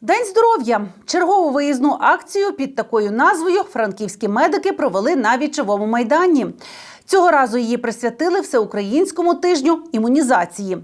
День здоров'я. Чергову виїзну акцію під такою назвою франківські медики провели на вічовому майдані. Цього разу її присвятили всеукраїнському тижню імунізації.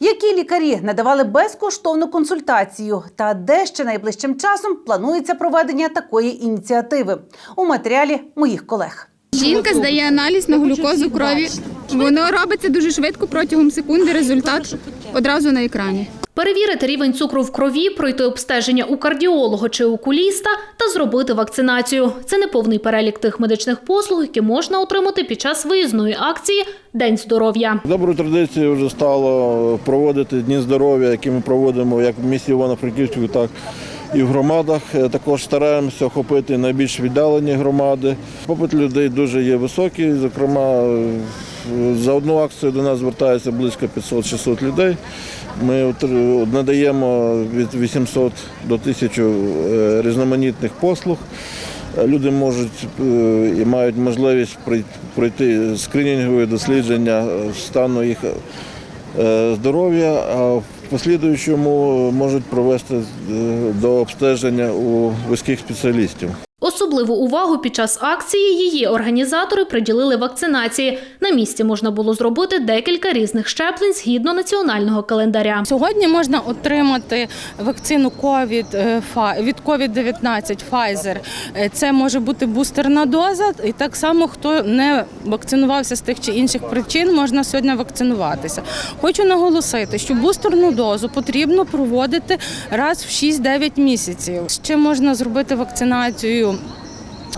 Які лікарі надавали безкоштовну консультацію, та де ще найближчим часом планується проведення такої ініціативи у матеріалі моїх колег. Жінка здає аналіз на глюкозу крові. Воно робиться дуже швидко протягом секунди. Результат одразу на екрані. Перевірити рівень цукру в крові, пройти обстеження у кардіолога чи окуліста та зробити вакцинацію. Це не повний перелік тих медичних послуг, які можна отримати під час виїзної акції День здоров'я. Доброю традицією вже стало проводити дні здоров'я, які ми проводимо як в місті Івано-Франківську, так і в громадах. Е, Також стараємося охопити найбільш віддалені громади. Попит людей дуже є високий. Зокрема, за одну акцію до нас звертається близько 500-600 людей. Ми надаємо від 800 до 1000 е, різноманітних послуг. Люди можуть е, і мають можливість пройти скринінгові дослідження стану їх е, здоров'я, а в послідуючому можуть провести до обстеження у вузьких спеціалістів. Особливу увагу під час акції її організатори приділили вакцинації. На місці можна було зробити декілька різних щеплень згідно національного календаря. Сьогодні можна отримати вакцину COVID, е, від COVID-19 Pfizer. Е, Це може бути бустерна доза. І так само, хто не вакцинувався з тих чи інших причин, можна сьогодні вакцинуватися. Хочу наголосити, що бустерну дозу потрібно проводити раз в 6-9 місяців. Ще можна зробити вакцинацію.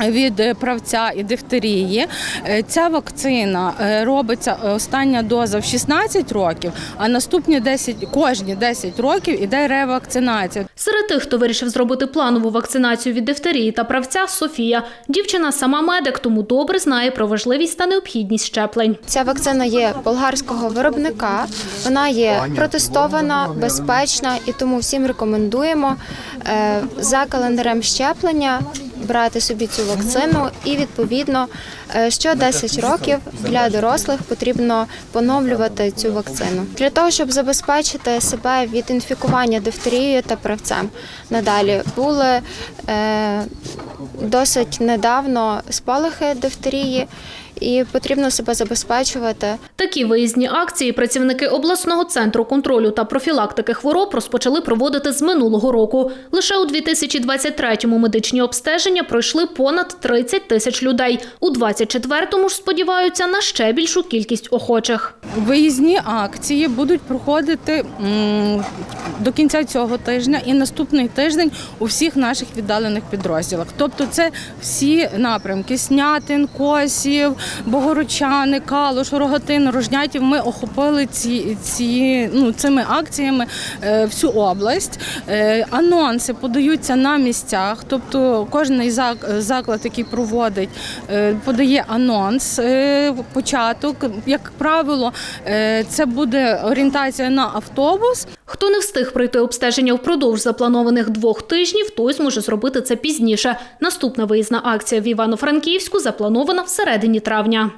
Від е, правця і дифтерії Е, ця вакцина е, робиться остання доза в 16 років, а наступні 10, кожні 10 років іде ревакцинація. Серед тих, хто вирішив зробити планову вакцинацію від дифтерії та правця, Софія. Дівчина сама медик, тому добре знає про важливість та необхідність щеплень. Ця вакцина є болгарського виробника. Вона є протестована, безпечна і тому всім рекомендуємо за календарем щеплення брати собі цю вакцину. І відповідно що 10 років для дорослих потрібно поновлювати цю вакцину для того, щоб забезпечити себе від інфікування дифтерією та правцем. Надалі були е, досить недавно спалахи дифтерії. І потрібно себе забезпечувати Такі виїзні акції працівники обласного центру контролю та профілактики хвороб розпочали проводити з минулого року. Лише у 2023-му медичні обстеження пройшли понад 30 тисяч людей. У 24-му ж сподіваються на ще більшу кількість охочих. Виїзні акції будуть проходити до кінця цього тижня і наступний тиждень у всіх наших віддалених підрозділах. Тобто, це всі напрямки: Снятин, Косів, Богородчани, Калуш, Рогатин, Рожнятів. Ми охопили ці, ці ну, цими акціями е, всю область. Е, анонси подаються на місцях, тобто кожен заклад, який проводить, е, подає анонс, е, початок. Як правило, е, це буде орієнтація на автобус. Хто не встиг пройти обстеження впродовж запланованих двох тижнів, той зможе зробити це пізніше. Наступна виїзна акція в Івано-Франківську запланована всередині травня.